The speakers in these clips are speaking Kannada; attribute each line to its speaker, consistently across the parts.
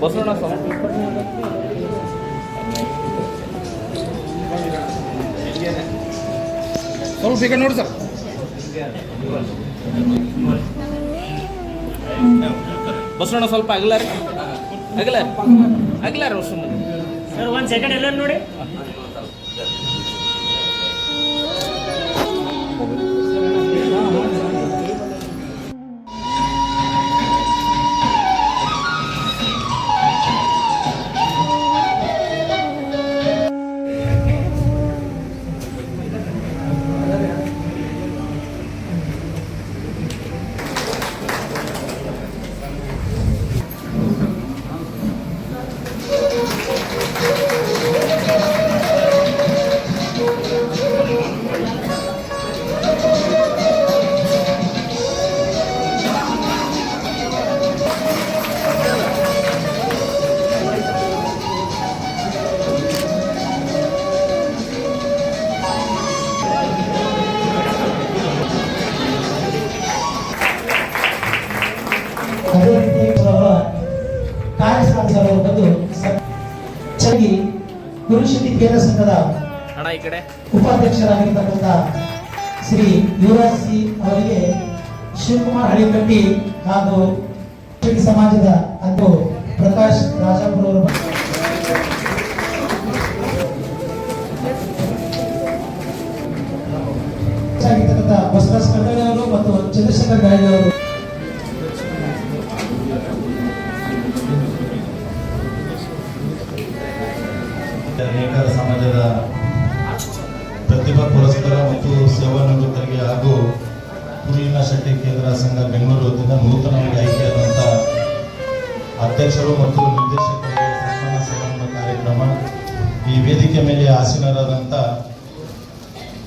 Speaker 1: ಬಸವಣ್ಣ
Speaker 2: ಸ್ವಲ್ಪ ಈಗ ನೋಡಿ ಸರ್.
Speaker 1: ಬಸವಣ್ಣ ಸ್ವಲ್ಪ ಅಗಲಾರ. ಅಗಲಾರ. ಅಗಲಾರ
Speaker 3: ಸರ್, ಒಂದು ಸೆಕೆಂಡ್ ಎಲ್ಲ ನೋಡಿ.
Speaker 4: ಅದೇ ಗುರುಶಕ್ತಿ ಕೇಂದ್ರ ಸಂಘದ ಉಪಾಧ್ಯಕ್ಷರಾಗಿರ್ತಕ್ಕಂಥ ಶ್ರೀ ಯುವರಾಜ್ ಸಿ ಅವರಿಗೆ ಶಿವಕುಮಾರ್ ಹಳಿಕಟ್ಟಿ ಹಾಗೂ ಸಮಾಜದ ಹಾಗೂ ಪ್ರಕಾಶ್ ರಾಜಾಪುರ ಅವರು ಬಸವರಾಜ್ ಕಟ್ಟಳೆ ಅವರು ಮತ್ತು ಚಂದ್ರಶೇಖರ್ ಗಾಳಿ ಅವರು
Speaker 5: ಕೇಂದ್ರ ಸಂಘ ಬೆಂಗಳೂರು ವತಿಯಿಂದ ನೂತನವಾಗಿ ಆಯ್ಕೆಯಾದಂಥ ಅಧ್ಯಕ್ಷರು ಮತ್ತು ನಿರ್ದೇಶಕರಿಗೆ ಸನ್ಮಾನ ಸಮಾರಂಭ ಕಾರ್ಯಕ್ರಮ. ಈ ವೇದಿಕೆ ಮೇಲೆ ಆಸೀನರಾದಂಥ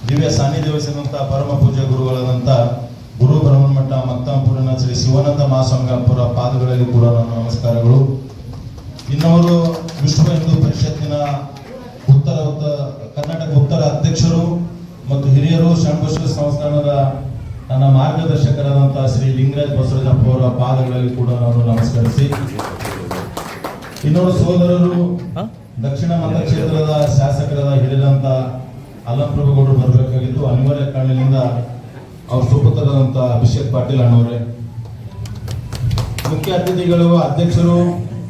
Speaker 5: ದಿವ್ಯ ಸಾನ್ನಿಧ್ಯ ವಹಿಸಿದಂಥ ಪರಮ ಪೂಜ್ಯ ಗುರುಗಳಾದಂಥ ಗುರು ಬ್ರಹ್ಮಮಠ, ಮಕ್ತಾಂಪುರನ ಶ್ರೀ ಶಿವಾನಂದ ಮಹಾಸ್ವಾಮಿಗಳಪುರ ಪಾದಗಳಲ್ಲಿ ಕೂಡ ನನ್ನ ನಮಸ್ಕಾರಗಳು. ಇನ್ನವರು ವಿಶ್ವ ಹಿಂದೂ ಪರಿಷತ್ತಿನ ಉತ್ತರ ಉತ್ತರ ಕರ್ನಾಟಕ ಉತ್ತರ ಅಧ್ಯಕ್ಷರು ಮತ್ತು ಹಿರಿಯರು ಶರಣಬಸವ ಸಂಸ್ಥಾನದ ನನ್ನ ಮಾರ್ಗದರ್ಶಕರಾದಂತಹ ಶ್ರೀ ಲಿಂಗರಾಜ್ ಬಸವರಾಜಪ್ಪ ಅವರ ಪಾದಗಳಲ್ಲಿ ಕೂಡ ನಾನು ನಮಸ್ಕರಿಸಿ. ಇನ್ನೊಂದು ಸೋದರರು? ದಕ್ಷಿಣ ಮತಕ್ಷೇತ್ರದ ಶಾಸಕರಾದ ಹಿರಿದಂತ ಅಲ್ಲಂಪ್ರಭುಗೌಡರು ಬರಬೇಕಾಗಿತ್ತು. ಅನಿವಾರ್ಯ ಕಾರಣದಿಂದ ಅವ್ರ ಸುಪುತ್ರರಾದಂತ ಅಭಿಷೇಕ್ ಪಾಟೀಲ್ ಅಣ್ಣವರೇ. ಮುಖ್ಯ ಅತಿಥಿಗಳು ಅಧ್ಯಕ್ಷರು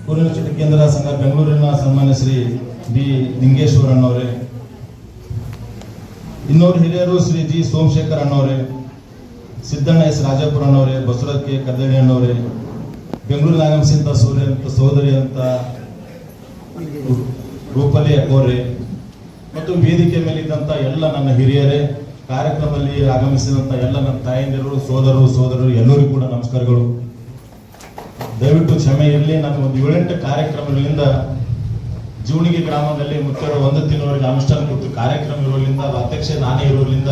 Speaker 5: ಯೂನಿವರ್ಸಿಟಿ ಕೇಂದ್ರ ಸಂಘ ಬೆಂಗಳೂರಿನ ಸನ್ಮಾನ್ಯ ಶ್ರೀ ಬಿ ಲಿಂಗೇಶ್ವರ ಅಣ್ಣವರೇ. ಇನ್ನೋರು ಹಿರಿಯರು ಶ್ರೀ ಜಿ ಸೋಮಶೇಖರ್ ಅಣ್ಣವರೇ. ಸಿದ್ದಣ್ಣ ಎಸ್. ರಾಜಾಪುರ ಅಣ್ಣವರೇ ಬಸವರಾಜ್ ಕೆ. ಕದಳಿ ಅಣ್ಣವರೇ ಬೆಂಗಳೂರಿನ ಆಗಮಿಸಿದಂತ ಸೂರ್ಯ ಅಂತ ಸೋದರಿ ಅಂತ ರೂಪಲಿ ಅಕೋರೆ ಮತ್ತು ವೇದಿಕೆ ಮೇಲಿದ್ದಂತ ಎಲ್ಲ ನನ್ನ ಹಿರಿಯರೇ, ಕಾರ್ಯಕ್ರಮದಲ್ಲಿ ಆಗಮಿಸಿದಂತ ಎಲ್ಲ ನನ್ನ ತಾಯಂದಿರು, ಸೋದರರು ಸೋದರರು, ಎಲ್ಲರಿಗೂ ಕೂಡ ನಮಸ್ಕಾರಗಳು. ದಯವಿಟ್ಟು ಕ್ಷಮೆ ಇರಲಿ. ನಾನು ಒಂದು ಏಳೆಂಟು ಕಾರ್ಯಕ್ರಮಗಳಿಂದ ಜೂಣಿಗೆ ಗ್ರಾಮದಲ್ಲಿ ಮುಖ್ಯರು ಒಂದು ತಿಂಗಳವರೆಗೆ ಅನುಷ್ಠಾನ ಕೊಟ್ಟು ಕಾರ್ಯಕ್ರಮ ಇರೋದ್ರಿಂದ ಅಧ್ಯಕ್ಷ ನಾನೇ ಇರೋದ್ರಿಂದ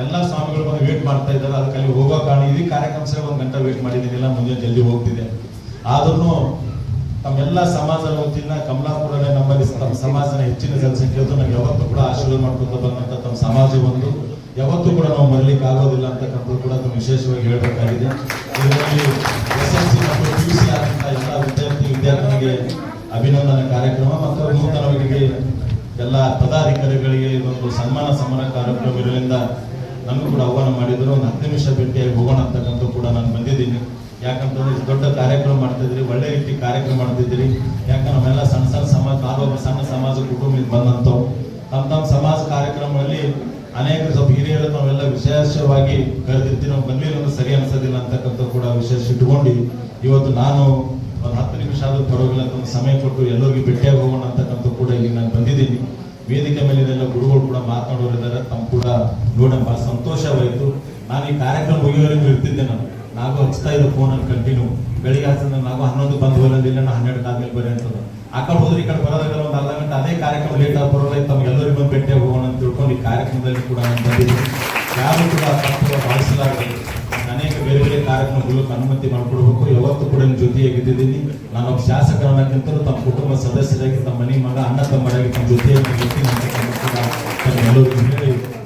Speaker 5: ಎಲ್ಲ ಸ್ವಾಮಿಗಳು ಬಂದು ವೇಟ್ ಮಾಡ್ತಾ ಇದ್ದಾರೆ. ಅದಕ್ಕೆ ಅಲ್ಲಿ ಹೋಗೋ ಕಾರಣ ಇದೀ ಕಾರ್ಯಕ್ರಮ ಸರಿ ಒಂದು ಗಂಟೆ ವೇಟ್ ಮಾಡಿದ್ದೀನಿಲ್ಲ ಮುಂದೆ ಜಲ್ದಿ ಹೋಗ್ತಿದೆ ಆದ್ರೂ ತಮ್ಮೆಲ್ಲ ಸಮಾಜದ ವತಿಯಿಂದ ಕಮಲಾಪುರನೇ ನಮ್ಮಲ್ಲಿ ತಮ್ಮ ಸಮಾಜನ ಹೆಚ್ಚಿನ ಜನಸಂಖ್ಯೆಯದ್ದು ನಾವು ಯಾವತ್ತೂ ಕೂಡ ಆಶೀರ್ವಾದ ಮಾಡ್ಕೊತ ಬಂದಂಥ ತಮ್ಮ ಸಮಾಜ ಒಂದು. ಯಾವತ್ತೂ ಕೂಡ ನಾವು ಮರಲಿಕ್ಕೆ ಆಗೋದಿಲ್ಲ ಅಂತಕ್ಕಂಥದ್ದು ಕೂಡ ಅದನ್ನು ವಿಶೇಷವಾಗಿ ಹೇಳಬೇಕಾಗಿದೆ. ಇದರಲ್ಲಿ ಎಸ್ ಎಲ್ ಸಿ ಮತ್ತು ಪಿ ಯು ಸಿ ಆದಂಥ ಎಲ್ಲ ವಿದ್ಯಾರ್ಥಿ ವಿದ್ಯಾರ್ಥಿನಿಗೆ ಅಭಿನಂದನೆ ಕಾರ್ಯಕ್ರಮ ಮತ್ತು ನೂತನವರಿಗೆ ಎಲ್ಲ ಪದಾಧಿಕಾರಿಗಳಿಗೆ ಒಂದು ಸನ್ಮಾನ ಸಮಾನ ಕಾರ್ಯಕ್ರಮ ಇರೋದ್ರಿಂದ ನನಗೂ ಕೂಡ ಆಹ್ವಾನ ಮಾಡಿದ್ರು. ಒಂದು ಹತ್ತು ನಿಮಿಷ ಭೇಟಿಯಾಗಿ ಹೋಗೋಣ ಅಂತಕ್ಕಂಥ ಕೂಡ ನಾನು ಬಂದಿದ್ದೀನಿ. ಯಾಕಂತಂದ್ರೆ ದೊಡ್ಡ ಕಾರ್ಯಕ್ರಮ ಮಾಡ್ತಿದ್ರಿ ಒಳ್ಳೆ ರೀತಿ ಕಾರ್ಯಕ್ರಮ ಮಾಡ್ತಿದ್ರಿ ಯಾಕಂದ್ರೆ ನಾವೆಲ್ಲ ಸಣ್ಣ ಸಣ್ಣ ಸಮಾಜ ಒಬ್ಬ ಸಣ್ಣ ಸಮಾಜ ಕುಟುಂಬಕ್ಕೆ ಬಂದಂಥವು. ತಮ್ಮ ತಮ್ಮ ಸಮಾಜ ಕಾರ್ಯಕ್ರಮಗಳಲ್ಲಿ ಅನೇಕ ಸ್ವಲ್ಪ ಹಿರಿಯರು ನಾವೆಲ್ಲ ವಿಶೇಷವಾಗಿ ಕರೆದಿರ್ತೀವಿ ನಾವು ಬಂದಿಲ್ಲ ಅಂದ್ರೆ ಸರಿ ಅನಿಸೋದಿಲ್ಲ ಅಂತಕ್ಕಂಥ ಕೂಡ ವಿಶೇಷ ಇಟ್ಕೊಂಡು ಇವತ್ತು ನಾನು ಒಂದು ಹತ್ತು ನಿಮಿಷ ಆದ್ರೂ ಪರವಾಗಿಲ್ಲ ಅಂತ ಸಮಯ ಕೊಟ್ಟು ಎಲ್ಲರಿಗೂ ಭೇಟಿಯಾಗಿ ಹೋಗೋಣ ಅಂತಕ್ಕಂಥ ಕೂಡ ಇಲ್ಲಿ ನಾನು ಬಂದಿದ್ದೀನಿ. ವೇದಿಕೆ ಮೇಲೆ ಇದೆಲ್ಲ ಗುರುಗಳು ಕೂಡ ಮಾತನಾಡೋರಿದ್ದಾರೆ. ತಮ್ಮ ಕೂಡ ನೋಡಿ ಬಹಳ ಸಂತೋಷವಾಯಿತು ನಾನು ಈ ಕಾರ್ಯಕ್ರಮ ಮುಗಿಯೋವರೆಗೂ ಇರ್ತಿದ್ದೆ ನಾನು. ನಾವು ಹಚ್ತಾ ಫೋನ್ ಫೋನಲ್ಲಿ ಕಂಟಿನ್ಯೂ ಬೆಳಿಗ್ಗೆ ಆಗ್ತದೆ ನಾವು ಹನ್ನೊಂದು ಬಂದು ಬರೋದಿಲ್ಲ ನಾನು ಹನ್ನೆರಡು ಆದ್ಮೇಲೆ ಬರೀ ಅಂತದ್ದು ಆ ಕಡೆ ಹೋದ್ರೆ ಈ ಕಡೆ ಬರೋದಾಗ ಒಂದು ಅರ್ಧ ಗಂಟೆ ಅದೇ ಕಾರ್ಯಕ್ರಮ ಲೇಟ್ ಆಗಿ ಬರೋಲ್ಲ. ತಮ್ಗೆಲ್ಲರಿಗೂ ಬಂದು ಭೇಟಿಯಾಗಿ ಹೋಗೋಣ ಅಂತ ತಿಳ್ಕೊಂಡು ಈ ಕಾರ್ಯಕ್ರಮದಲ್ಲಿ ಕೂಡ ನಾನು ಬಂದಿದ್ದೀನಿ. ಯಾರು ಕೂಡ ಭಾವಿಸಲಾಗಬೇಕು ಅನೇಕ ಬೇರೆ ಬೇರೆ ಕಾರ್ಯಕ್ರಮಗಳು ಅನುಮತಿ ಮಾಡಿಕೊಡ್ಬೇಕು. ಯಾವತ್ತೂ ಕೂಡ ನಿಮ್ಮ ಜೊತೆಯಾಗಿದ್ದೀನಿ ನಾನು ಶಾಸಕರನ್ನಕ್ಕಿಂತಲೂ ತಮ್ಮ ಕುಟುಂಬ ಸದಸ್ಯರಾಗಿ ತಮ್ಮ ಮನೆ ಮಗ, ಅಣ್ಣ ತಮ್ಮರಾಗಿ ತಮ್ಮ ಜೊತೆಯಾಗಿ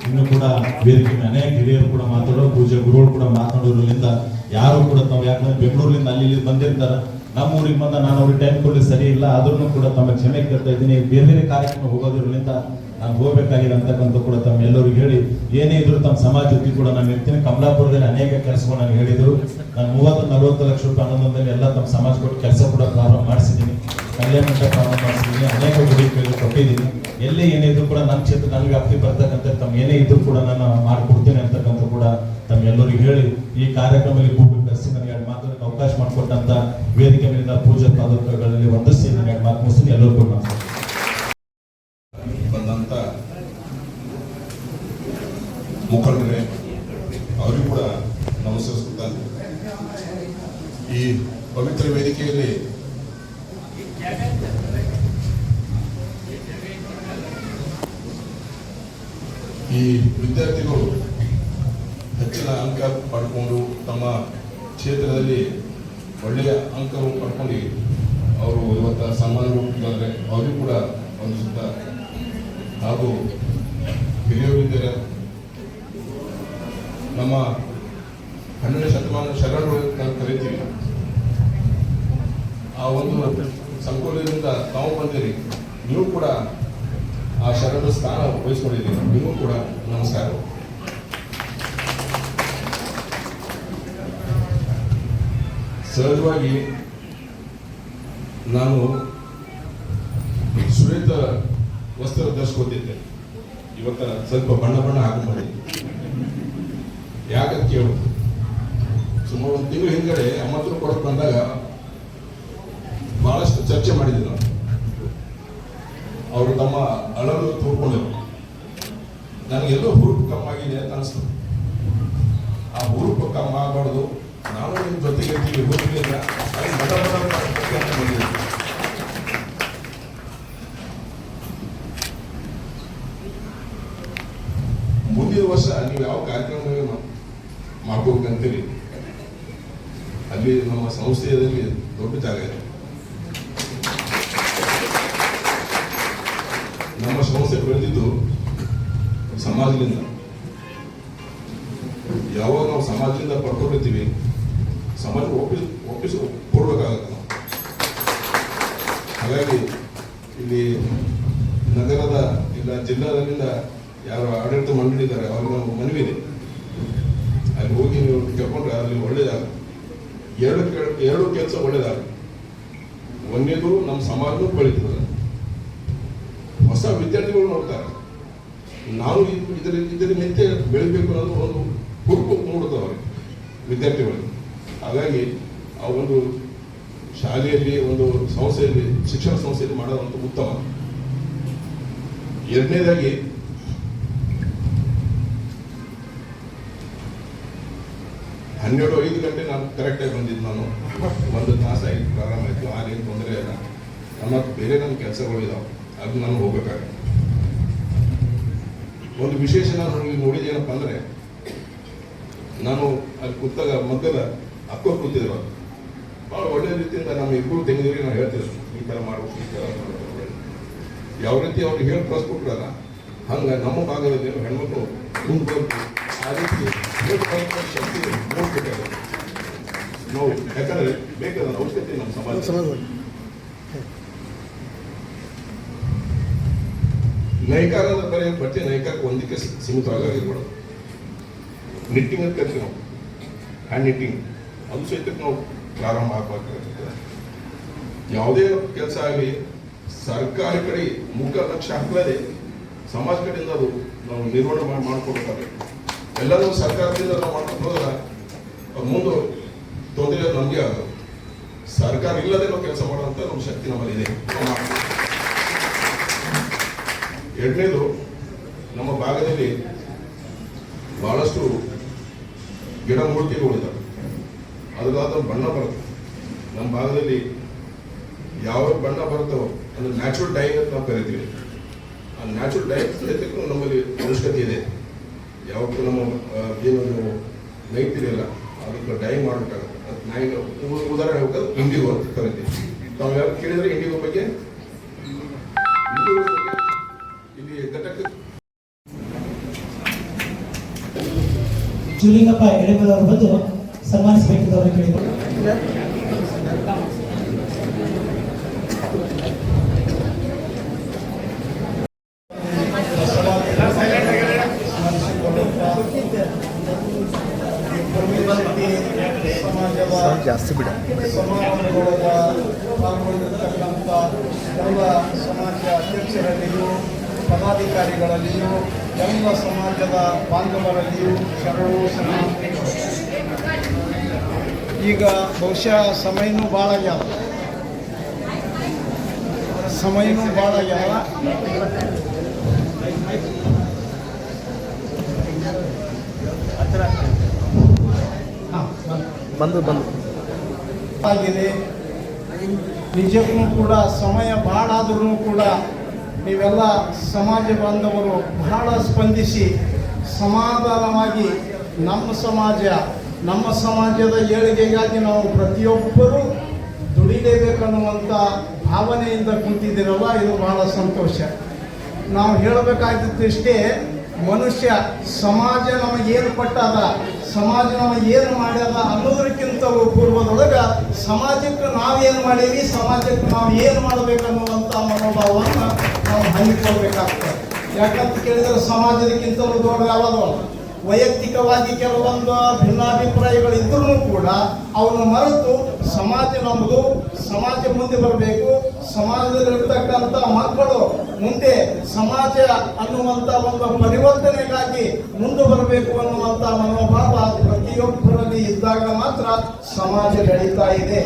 Speaker 5: ಇನ್ನು ಕೂಡ ಬೇರೆ ಅನೇಕ ಹಿರಿಯರು ಕೂಡ ಮಾತಾಡೋ ಪೂಜೆ ಗುರುಗಳು ಕೂಡ ಮಾತಾಡೋದ್ರಿಂದ ಯಾರು ಕೂಡ ತಮ್ಮ ಯಾಕಂದ್ರೆ ಬೆಂಗಳೂರಿನಿಂದ ಅಲ್ಲಿ ಇಲ್ಲಿ ಬಂದಿರ್ತಾರೆ. ನಮ್ಮ ಊರಿಗೆ ಬಂದ ನಾನು ಅವ್ರಿಗೆ ಟೈಮ್ ಕೊಡಲಿ ಸರಿ ಇಲ್ಲ. ಆದ್ರೂ ಕೂಡ ತಮ್ಮ ಕ್ಷಮೆ ಕೇಳ್ತಾ ಇದ್ದೀನಿ. ಬೇರೆ ಬೇರೆ ಕಾರ್ಯಕ್ರಮ ಹೋಗೋದ್ರಿಂದ ನಾನು ಹೋಗ್ಬೇಕಾಗಿದೆ ಅಂತಕ್ಕಂಥ ಕೂಡ ತಮ್ಮ ಎಲ್ಲರಿಗೂ ಹೇಳಿ, ಏನೇ ಇದ್ರು ತಮ್ಮ ಸಮಾಜ ಜೊತೆ ಕೂಡ ನಾನು ಇರ್ತೀನಿ. ಕಮಲಾಪುರದಲ್ಲಿ ಅನೇಕ ಕೆಲಸಗಳು ನಾನು ಹೇಳಿದ್ರು. ನಾನು ಮೂವತ್ತು, ನಲವತ್ತು ಲಕ್ಷ ರೂಪಾಯಿ ಅನುದಾನದಲ್ಲಿ ಎಲ್ಲ ತಮ್ಮ ಸಮಾಜ ಕೊಟ್ಟು ಕೆಲಸ ಕೂಡ ಪ್ರಾರಂಭ ಮಾಡಿಸಿದ್ದೀನಿ. ಕಲ್ಯಾಣ ಪ್ರಾರಂಭ ಮಾಡಿಸಿದ್ದೀನಿ. ಅನೇಕ ಗುಡಿಗಳಿಗೆ ಕೊಟ್ಟಿದ್ದೀನಿ. ಎಲ್ಲೇ ಏನೇ ಇದ್ರು ಕೂಡ ನನ್ನ ಕ್ಷೇತ್ರ ನನಗೆ ವ್ಯಾಪ್ತಿ ಬರ್ತಕ್ಕಂಥ ತಮ್ಮ ಏನೇ ಇದ್ರು ಕೂಡ ನಾನು ಮಾಡಿಕೊಡ್ತೇನೆ ಅಂತಕ್ಕಂಥ ಕೂಡ ತಮ್ಮ ಎಲ್ಲರಿಗೂ ಹೇಳಿ, ಈ ಕಾರ್ಯಕ್ರಮದಲ್ಲಿ ಕೂಡಿ ಕರೆಸಿ ನನಗೆ ಎರಡು ಮಾತುಗಳಿಗೆ ಅವಕಾಶ ಮಾಡಿಕೊಟ್ಟಂತ ವೇದಿಕೆ ಮೇಲಿನ ಪೂಜಾ ಪಾದಕಗಳಲ್ಲಿ ವಂದಿಸಿ ನನಗೆ ಎರಡು ಮಾತು ಮುಗಿಸಿ ಎಲ್ಲರಿಗೂ
Speaker 2: ಮುಖಂಡರೇ, ಅವರಿಗೂ ಕೂಡ ನಮಸ್ಕರಿಸುತ್ತಾರೆ ಈ ಪವಿತ್ರ ವೇದಿಕೆಯಲ್ಲಿ ಈ ವಿದ್ಯಾರ್ಥಿಗಳು ಹೆಚ್ಚಿನ ಅಂಕ ಪಡ್ಕೊಂಡು ತಮ್ಮ ಕ್ಷೇತ್ರದಲ್ಲಿ ಒಳ್ಳೆಯ ಅಂಕವನ್ನು ಪಡ್ಕೊಂಡು ಅವರು ಇವತ್ತು ಸನ್ಮಾನ ರೂಪದಲ್ಲಿ ಅವರಿಗೂ ಕೂಡ ಒಂದು ಹಾಗೂ ಹಿರಿಯರಿದ್ದರೆ. ನಮ್ಮ ಹನ್ನೆರಡು ಶತಮಾನ ಶರಣರು ನಾವು ಕರಿತೀವಿ. ಆ ಒಂದು ಸಂಕೋಲದಿಂದ ತಾವು ಬಂದಿರಿ, ನೀವು ಕೂಡ ಆ ಶರಣರ ಸ್ಥಾನ ವಹಿಸ್ಕೊಂಡಿದ್ದೀರಿ ನಿಮಗೂ ಕೂಡ ನಮಸ್ಕಾರ. ಸಹಜವಾಗಿ ನಾನು ಸುರೇತ ವಸ್ತ್ರ ಧರಿಸ್ಕೊತಿದ್ದೆ. ಇವತ್ತ ಸ್ವಲ್ಪ ಬಣ್ಣ ಬಣ್ಣ ಹಾಕೊಂಡ್ಬಂದಿ ಯಾಕಂತ ಕೇಳು ಸುಮಾರು ಒಂದು ತಿಂಗಳು ಹಿಂದ್ಗಡೆ ಅಮ್ಮತ್ರ ಕೊಟ್ಟು ಬಂದಾಗ ಬಹಳಷ್ಟು ಚರ್ಚೆ ಮಾಡಿದ್ವಿ ನಾವು ಅವರು ತಮ್ಮ ಅಳಲು ತೋರ್ಕೊಂಡರು ನನಗೆಲ್ಲೋ ಹುರುಪು ಕಮ್ಮಾಗಿದೆ ಅಂತ ಅನಿಸ್ತು. ಆ ಹುರುಪು ಕಮ್ಮ ಆಗಬಾರ್ದು. ನಾನು ನಿಮ್ಮ ಜೊತೆಗೆ ಇರ್ತೀವಿ ಹುರುಪಿಲ್ಲ ಮುಂದಿನ ವರ್ಷ ನೀವು ಯಾವ ಕಾರ್ಯಕ್ರಮ ಮಾಡ್ಕೋಬೇಕಂತೀರಿ ಅಲ್ಲಿ ನಮ್ಮ ಸಂಸ್ಥೆಯಲ್ಲಿ ದೊಡ್ಡ ಜಾಗ ಇದೆ. ನಮ್ಮ ಸಂಸ್ಥೆ ಬೆಳೆದಿದ್ದು ಸಮಾಜದಿಂದ. ಯಾವಾಗ ನಾವು ಸಮಾಜದಿಂದ ಪಡ್ಕೊಂಡಿರ್ತೀವಿ, ಸಮಾಜ ಒಪ್ಪಿಸ್ ಒಪ್ಪಿಸಿ, ಕೊಡ್ಬೇಕಾಗತ್ತೆ ನಾವು. ಹಾಗಾಗಿ ಇಲ್ಲಿ ನಗರದ ಇಲ್ಲ ಜಿಲ್ಲಾದಲ್ಲಿಂದ ಯಾರು ಆಡಳಿತ ಮಂಡಳಿ ಇದ್ದಾರೆ ಅವ್ರಿಗೆ ನಾವು ಮನವಿ ಇದೆ. ಅಲ್ಲಿ ಹೋಗಿ ನೀವು ಕೇಳ್ಕೊಂಡ್ರೆ ಅಲ್ಲಿ ಒಳ್ಳೇದಾಗ ಎರಡು ಎರಡು ಕೆಲಸ ಒಳ್ಳೇದಾಗ ಒಂದೇದು ನಮ್ಮ ಸಮಾಜನೂ ಬೆಳೀತದೆ. ಹೊಸ ವಿದ್ಯಾರ್ಥಿಗಳು ನೋಡ್ತಾರೆ. ನಾವು ಇದು- ಇದರ ಇದರ ನಿತ್ಯ ಬೆಳಿಬೇಕು ಅನ್ನೋದು ಒಂದು ಹುರುಪು ಮೂಡುತ್ತೆ ಅವ್ರಿಗೆ, ವಿದ್ಯಾರ್ಥಿಗಳಿಗೆ. ಹಾಗಾಗಿ ಆ ಒಂದು ಶಾಲೆಯಲ್ಲಿ, ಒಂದು ಸಂಸ್ಥೆಯಲ್ಲಿ, ಶಿಕ್ಷಣ ಸಂಸ್ಥೆಯಲ್ಲಿ ಮಾಡೋದಂತ ಉತ್ತಮ. ಎರಡನೇದಾಗಿ ಹನ್ನೆರಡು ಐದು ಗಂಟೆ ನಾನು ಕರೆಕ್ಟಾಗಿ ಬಂದಿದ್ದು ನಾನು. ಒಂದು ತಾಸಾಗಿ ಪ್ರಾರಂಭ ಆಯಿತು ಆಗೇನು ತೊಂದರೆ ಇಲ್ಲ. ನಮ್ಮ ಬೇರೆ ನನ್ನ ಕೆಲಸಗಳು ಇದಾವೆ, ಅದು ನಾನು ಹೋಗಬೇಕಾಗಿತ್ತು. ಒಂದು ವಿಶೇಷ ನಾನು ನನಗೆ ನೋಡಿದ್ದೇನಪ್ಪ ಅಂದರೆ, ನಾನು ಅಲ್ಲಿ ಕೂತಾಗ ಮೊದಲ ಅಕ್ಕ ಕೂತಿದ್ರು ಭಾಳ ಒಳ್ಳೆ ರೀತಿಯಿಂದ ನಮ್ಮ ಇಬ್ಬರು ತೆಗೆದಿರಿ ನಾನು ಹೇಳ್ತಿದ್ರು ಈ ಥರ ಮಾಡಬೇಕು, ಈ ಥರ ಮಾಡಬೇಕು ಯಾವ ರೀತಿ ಅವ್ರಿಗೆ ಹೇಳಿ ಕಳಿಸ್ಕೊಟ್ರಲ್ಲ, ಹಂಗೆ ನಮ್ಮ ಭಾಗದಲ್ಲಿ ಹೆಣ್ಮಕ್ಳು ಮುಂದೆ ಕಳಿಸ್ಕೊಡೋ ಶಕ್ತಿ ನೋಡ್ಬೇಕಾಗುತ್ತೆ ನೋವು ಯಾಕಂದ್ರೆ ಬೇಕಾದ ಅವಶ್ಯಕತೆ ನಮ್ಮ ಸಮಾಜ ನೈಕಾರ ಬರೀ ಬಟ್ಟೆ ನೈಕಾರಕ್ಕೆ ಒಂದಕ್ಕೆ ಸೀಮಿತವಾಗಿರ್ಬಾರ್ದು ನಿಟ್ಟಿಂಗ್ ಅಂತ ಕರಿತೀವಿ ನಾವು. ಹ್ಯಾಂಡ್ ನಿಟ್ಟಿಂಗ್ ಅದು ಸಹಿತ ನಾವು ಪ್ರಾರಂಭ ಆಗಬೇಕಾಗ್ತದೆ ಯಾವುದೇ ಕೆಲಸ ಆಗಲಿ, ಸರ್ಕಾರ ಕಡೆ ಮುಖ ಲಕ್ಷ ಹಾಕಲೇ ಸಮಾಜ ಕಡೆಯಿಂದ ಅದು ನಾವು ನಿರ್ವಹಣೆ ಮಾಡಿ ಎಲ್ಲರೂ ಸರ್ಕಾರದಿಂದ ನಾವು ಮಾಡ್ಕೊಂಡು ಹೋದ್ರೆ ಅದು ಮುಂದೆ ತೊಂದರೆ ನಮಗೆ ಆಗೋದು ಸರ್ಕಾರ ಇಲ್ಲದೆ ನಾವು ಕೆಲಸ ಮಾಡುವಂತ ನಮ್ಮ ಶಕ್ತಿ ನಮ್ಮಲ್ಲಿ ಇದೆ. ಎರಡನೇದು, ನಮ್ಮ ಭಾಗದಲ್ಲಿ ಬಹಳಷ್ಟು ಗಿಡ ಮೂಲಿಕೆಗಳಿದ್ದಾವೆ ಅದರಾದ ಬಣ್ಣ ಬರುತ್ತೆ. ನಮ್ಮ ಭಾಗದಲ್ಲಿ ಯಾವ ಬಣ್ಣ ಬರುತ್ತೋ ಅದು ನ್ಯಾಚುರಲ್ ಡೈ ಅಂತ ನಾವು ಕರಿತೀವಿ. ಆ ನ್ಯಾಚುರಲ್ ಡೈ ನಮ್ಮಲ್ಲಿ ಅವಶ್ಯಕತೆ ಇದೆ. ಯಾವತ್ತೂ ನಮ್ಮ ಆ, ಏನು ನೀವು ನೈತಿರಲ್ಲ ಅದಕ್ಕೆ ಡೈ ಮಾಡಬೇಕಾಗುತ್ತೆ. ಅದಕ್ಕೆ ನಾ ಈಗ ಉ- ಉದಾಹರಣೆ ಹೋಗೋದು ಇಂಡಿಗೋ ಅಂತ ಕರಿತೀವಿ. ತಾವು ಯಾರು ಕೇಳಿದ್ರೆ ಇಂಡಿಗೋ ಬಗ್ಗೆ? ಇಲ್ಲಿ ಘಟಕ
Speaker 4: ಶಿವಲಿಂಗಪ್ಪ ಎಡೆಮಲವರು ಬಂದು ಸನ್ಮಾನಿಸಬೇಕೆಂದು ಕೇಳಿದರು.
Speaker 6: ಜಾಸ್ತಿ ಬಿಡ.
Speaker 7: ಪಾಲ್ಗೊಂಡಿರ್ತಕ್ಕಂಥ ಅಧ್ಯಕ್ಷರಲ್ಲಿಯೂ, ಪದಾಧಿಕಾರಿಗಳಲ್ಲಿಯೂ ಸಮಾಜದ ಶರಣು ಈಗ ಬಹುಶಃ ಸಮಯನೂ ಭಾಳ ಯಾವ. ಸಮಯನೂ ಭಾಳ ಆಗ್ಯಾವ
Speaker 6: ಬಂದು ಬಂದು.
Speaker 7: ಆಗಿದೆ. ನಿಜಕ್ಕೂ ಕೂಡ ಸಮಯ ಬಹಳ ಆದರೂ ಕೂಡ ನೀವೆಲ್ಲ ಸಮಾಜ ಬಾಂಧವರು ಬಹಳ ಸ್ಪಂದಿಸಿ ಸಮಾಧಾನವಾಗಿ ನಮ್ಮ ಸಮಾಜ, ನಮ್ಮ ಸಮಾಜದ ಏಳಿಗೆಗಾಗಿ ನಾವು ಪ್ರತಿಯೊಬ್ಬರೂ ದುಡಿಲೇಬೇಕನ್ನುವಂಥ ಭಾವನೆಯಿಂದ ಕುಂತಿದ್ದೀರಲ್ಲ, ಇದು ಬಹಳ ಸಂತೋಷ. ನಾವು ಹೇಳಬೇಕಾಗಿದ್ದಷ್ಟೇ ಮನುಷ್ಯ ಸಮಾಜ ನಮಗೇನು ಪಟ್ಟದ ಸಮಾಜ ನಮಗೆ ಏನು ಮಾಡ್ಯದ ಅನ್ನೋದಕ್ಕಿಂತಲೂ ಪೂರ್ವದೊಳಗೆ ಸಮಾಜಕ್ಕೆ ನಾವೇನು ಮಾಡೀವಿ, ಸಮಾಜಕ್ಕೆ ನಾವು ಏನು ಮಾಡಬೇಕನ್ನುವಂಥ ಮನೋಭಾವವನ್ನು ನಾವು ಹಂಚಿಕೊಳ್ಬೇಕಾಗ್ತದೆ. ಯಾಕಂತ ಕೇಳಿದ್ರೆ ಸಮಾಜದಕ್ಕಿಂತಲೂ ದೊಡ್ಡ ಯಾವುದೋ ವೈಯಕ್ತಿಕವಾಗಿ ಕೆಲವೊಂದು ಭಿನ್ನಾಭಿಪ್ರಾಯಗಳಿದ್ದರೂ ಕೂಡ ಅವನು ಮರೆತು ಸಮಾಜ ನಮ್ಮದು ಸಮಾಜ ಮುಂದೆ ಬರಬೇಕು. ಸಮಾಜದಲ್ಲಿರ್ತಕ್ಕಂಥ ಮಕ್ಕಳು ಮುಂದೆ ಸಮಾಜ ಅನ್ನುವಂಥ ಒಂದು ಪರಿವರ್ತನೆಗಾಗಿ ಮುಂದೆ ಬರಬೇಕು ಅನ್ನುವಂಥ ಮನೋಭಾವ ಪ್ರತಿಯೊಬ್ಬರಲ್ಲಿ ಇದ್ದಾಗ ಮಾತ್ರ ಸಮಾಜ ಬೆಳೀತಾ ಇದೆ.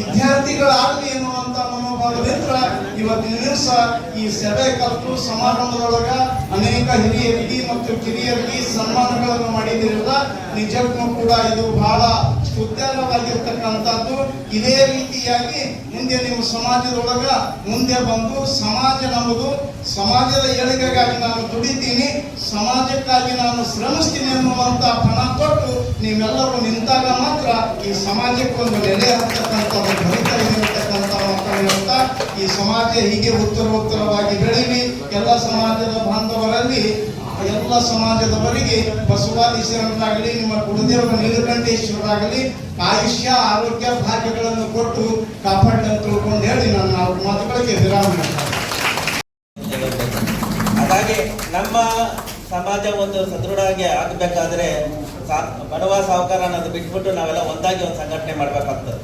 Speaker 7: ವಿದ್ಯಾರ್ಥಿಗಳಾಗಲಿ ಎನ್ನುವಂತ ಮನೋಭಾವದಿಂದ ಇವತ್ತಿನ ದಿವಸ ಈ ಸಭೆ ಕಲ್ತು ಸಮಾರಂಭದೊಳಗ ಅನೇಕ ಹಿರಿಯರಿಗೆ ಮತ್ತು ಕಿರಿಯರಿಗೆ ಸನ್ಮಾನಗಳನ್ನು ಮಾಡಿದಿರಲ್ಲ ನಿಜಕ್ಕೂ ಕೂಡ ಇದು ಬಹಳ ಉದ್ಯಾನವಾಗಿರ್ತಕ್ಕಂಥದ್ದು ಇದೇ ರೀತಿಯಾಗಿ ಮುಂದೆ ನಿಮ್ಮ ಸಮಾಜದೊಳಗ ಮುಂದೆ ಬಂದು ಸಮಾಜ ನಮ್ಮದು, ಸಮಾಜದ ಏಳಿಗೆಗಾಗಿ ನಾನು ದುಡಿತೀನಿ, ಸಮಾಜಕ್ಕಾಗಿ ನಾನು ಶ್ರಮಿಸ್ತೀನಿ ಅನ್ನುವಂತ ಪಣ ಕೊಟ್ಟು ನೀವೆಲ್ಲರೂ ನಿಂತಾಗ ಮಾತ್ರ ಈ ಸಮಾಜಕ್ಕೊಂದು ನೆಲೆ ಇರತಕ್ಕಂಥ ಮಾತನ್ನು ಹೇಳ್ತಾ ಈ ಸಮಾಜ ಹೀಗೆ ಉತ್ತರ ಉತ್ತರವಾಗಿ ಬೆಳೀಲಿ. ಎಲ್ಲ ಸಮಾಜದ ಬಾಂಧವರಲ್ಲಿ ಎಲ್ಲ ಸಮಾಜದವರಿಗೆ ಬಸವಾದೀಶ್ವರರಾಗಲಿ ನಿಮ್ಮ ಕುಲದೇವರ ನೀಲಕಂಠೇಶ್ವರರಾಗಲಿ, ಆಯುಷ್ಯ, ಆರೋಗ್ಯ, ಭಾಗ್ಯಗಳನ್ನು ಕೊಟ್ಟು ಕಾಪಾಡಿ ಅಂತ ತಿಳ್ಕೊಂಡು ಹೇಳಿ ನನ್ನ ನಾಲ್ಕು ಮಾತುಗಳಿಗೆ ವಿರಾಮ
Speaker 8: ಹಾಗಾಗಿ ನಮ್ಮ ಸಮಾಜ ಒಂದು ಸದೃಢವಾಗಿ ಆಗಬೇಕಾದ್ರೆ ಬಡವ ಸಾಹುಕಾರ ಅನ್ನೋದು ಬಿಟ್ಬಿಟ್ಟು ನಾವೆಲ್ಲ ಒಂದಾಗಿ ಒಂದು ಸಂಘಟನೆ ಮಾಡಬೇಕಾಗ್ತದೆ.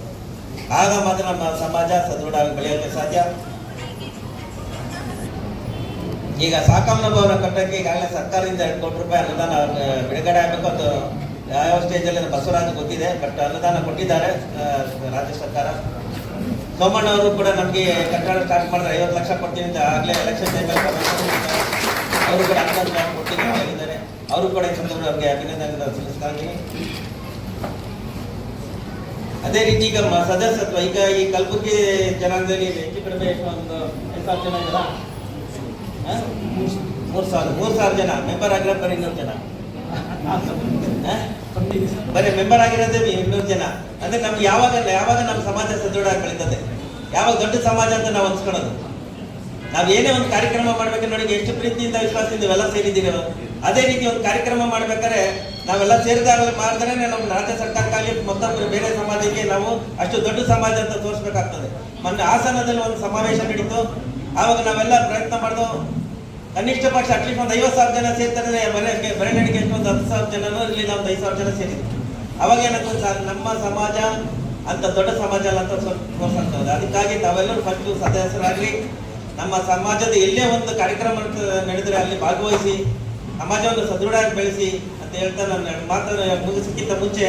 Speaker 8: ಆಗ ಮಾತ್ರ ನಮ್ಮ ಸಮಾಜ ಸದೃಢವಾಗಿ ಬೆಳೆಯೋಕ್ಕೆ ಸಾಧ್ಯ. ಈಗ ಸಾಕಮ್ಮ ಭವನ ಕಟ್ಟಕ್ಕೆ ಈಗಾಗಲೇ ಸರ್ಕಾರದಿಂದ ಎರಡು ಕೋಟಿ ರೂಪಾಯಿ ಅನುದಾನ ಬಿಡುಗಡೆ ಆಗಬೇಕು ಅದು ಯಾವ ಸ್ಟೇಜಲ್ಲಿ ಬಸವರಾಜ್ ಗೊತ್ತಿದೆ, ಬಟ್ ಅನುದಾನ ಕೊಟ್ಟಿದ್ದಾರೆ ರಾಜ್ಯ ಸರ್ಕಾರ. ಸೋಮಣ್ಣ ಅವರು ಕೂಡ ನಮಗೆ ಕಟ್ಟಡ ಸ್ಟಾರ್ಟ್ ಮಾಡಿದ್ರೆ ಐವತ್ತು ಲಕ್ಷ ಕೊಡ್ತೀನಿ ಅಂತ ಆಗಲೇ ಎಲೆಕ್ಷನ್ ಅವರು ಕೂಡ ಅನುದಾನ ಕೊಟ್ಟಿದ್ದಾರೆ ಅವರು ಕೂಡ ಈ ಸಂದರ್ಭದಲ್ಲಿ ಅಭಿನಂದನೆ ಸಲ್ಲಿಸ್ತಾ ಅದೇ ರೀತಿ ಈಗ ಸದಸ್ಯತ್ವ, ಈಗ ಈ ಕಲಬುರಗಿ ಜನಾಂಗದಲ್ಲಿ ಹೆಚ್ಚು ಕಡಿಮೆ ಒಂದು ಎಷ್ಟು ಸಾವಿರ ಜನ? ಮೂರು ಸಾವಿರ ಮೂರು ಸಾವಿರ ಜನ ಮೆಂಬರ್ ಆಗಿರೋ ಬರೀ ಇನ್ನೂರು ಜನ? ಬರೀ ಮೆಂಬರ್ ಆಗಿರೋದೇ ಇನ್ನೂರು ಜನ. ಅಂದ್ರೆ ನಮ್ಗೆ ಯಾವಾಗ ಯಾವಾಗ ನಮ್ಮ ಸಮಾಜ ಸದೃಢ ಬೆಳೀತದೆ ಯಾವಾಗ ದೊಡ್ಡ ಸಮಾಜ ಅಂತ ನಾವು ಅನ್ಸ್ಕೊಳ್ಳೋದು ನಾವು ಏನೇ ಒಂದು ಕಾರ್ಯಕ್ರಮ ಮಾಡ್ಬೇಕು ನೋಡಿ ಎಷ್ಟು ಪ್ರೀತಿಯಿಂದ, ವಿಶ್ವಾಸದಿಂದ ಎಲ್ಲ ಸೇರಿದ್ದೀವಿ. ಅದೇ ರೀತಿ ಒಂದು ಕಾರ್ಯಕ್ರಮ ಮಾಡ್ಬೇಕಾದ್ರೆ ನಾವೆಲ್ಲ ಸೇರಿದಾಗ ಮಾಡಿದ್ರೆ ನಮ್ಮ ರಾಜ್ಯ ಸರ್ಕಾರಕ್ಕಾಗಿ ಮತ್ತೊಬ್ಬರು ಬೇರೆ ಸಮಾಜಕ್ಕೆ ನಾವು ಅಷ್ಟು ದೊಡ್ಡ ಸಮಾಜ ಅಂತ ತೋರಿಸ್ಬೇಕಾಗ್ತದೆ. ಮೊನ್ನೆ ಹಾಸನದಲ್ಲಿ ಒಂದು ಸಮಾವೇಶ ನಡೀತು. ಆವಾಗ ನಾವೆಲ್ಲ ಪ್ರಯತ್ನ ಮಾಡಿದ್ವು ಕನಿಷ್ಠ ಪಕ್ಷ ಅಟ್ಲೀಸ್ಟ್ ಒಂದು ಐವತ್ತು ಸಾವಿರ ಜನ ಸೇರ್ತಾರೆ ಮನೆಗೆ ಬರೆಯಲಿಕ್ಕೆ ಎಷ್ಟು ಒಂದು ಹತ್ತು ಸಾವಿರ ಜನನೂ ಇಲ್ಲಿ ನಾವು ಐದು ಸಾವಿರ ಜನ ಸೇರಿದ್ವಿ ಅವಾಗ ಏನಂತ ನಮ್ಮ ಸಮಾಜ ಅಂತ ದೊಡ್ಡ ಸಮಾಜ ಅಲ್ಲ ಅಂತ ಸ್ವಲ್ಪ ತೋರ್ಸಾಗ್ತದೆ ಅದಕ್ಕಾಗಿ ತಾವೆಲ್ಲರೂ ಫಸ್ಟು ಸದಸ್ಯರಾಗಲಿ, ನಮ್ಮ ಸಮಾಜದ ಎಲ್ಲೇ ಒಂದು ಕಾರ್ಯಕ್ರಮ ನಡೆದರೆ ಅಲ್ಲಿ ಭಾಗವಹಿಸಿ, ಸಮಾಜವನ್ನು ಸದೃಢವಾಗಿ ಬೆಳೆಸಿ ಅಂತ ಹೇಳ್ತಾ ನಾನು ಮಾತನ್ನು ಮುಗಿಸಕ್ಕಿಂತ ಮುಂಚೆ,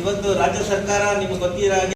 Speaker 8: ಇವತ್ತು ರಾಜ್ಯ ಸರ್ಕಾರ ನಿಮ್ಗೆ ಗೊತ್ತಿರೋ ಹಾಗೆ